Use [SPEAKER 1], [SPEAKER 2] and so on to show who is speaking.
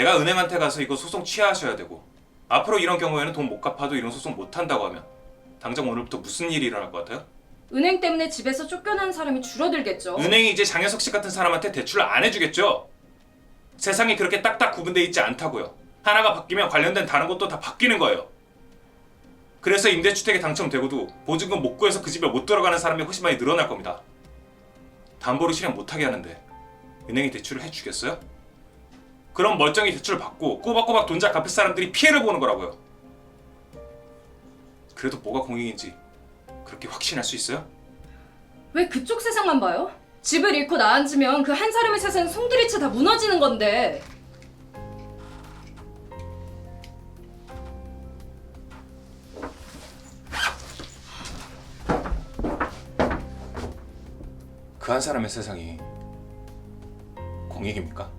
[SPEAKER 1] 내가 은행한테 가서 이거 소송 취하하셔야 되고 앞으로 이런 경우에는 돈 못 갚아도 이런 소송 못 한다고 하면 당장 오늘부터 무슨 일이 일어날 것 같아요?
[SPEAKER 2] 은행 때문에 집에서 쫓겨나는 사람이 줄어들겠죠.
[SPEAKER 1] 은행이 이제 장혜석 씨 같은 사람한테 대출을 안 해주겠죠? 세상이 그렇게 딱딱 구분돼 있지 않다고요. 하나가 바뀌면 관련된 다른 것도 다 바뀌는 거예요. 그래서 임대주택에 당첨되고도 보증금 못 구해서 그 집에 못 들어가는 사람이 훨씬 많이 늘어날 겁니다. 담보를 실행 못하게 하는데 은행이 대출을 해주겠어요? 그럼 멀쩡히 대출을 받고 꼬박꼬박 돈잘 갚을 사람들이 피해를 보는 거라고요. 그래도 뭐가 공익인지 그렇게 확신할 수 있어요?
[SPEAKER 2] 왜 그쪽 세상만 봐요? 집을 잃고 나앉으면 그 한 사람의 세상은 송두리째 다 무너지는 건데.
[SPEAKER 1] 그 한 사람의 세상이 공익입니까?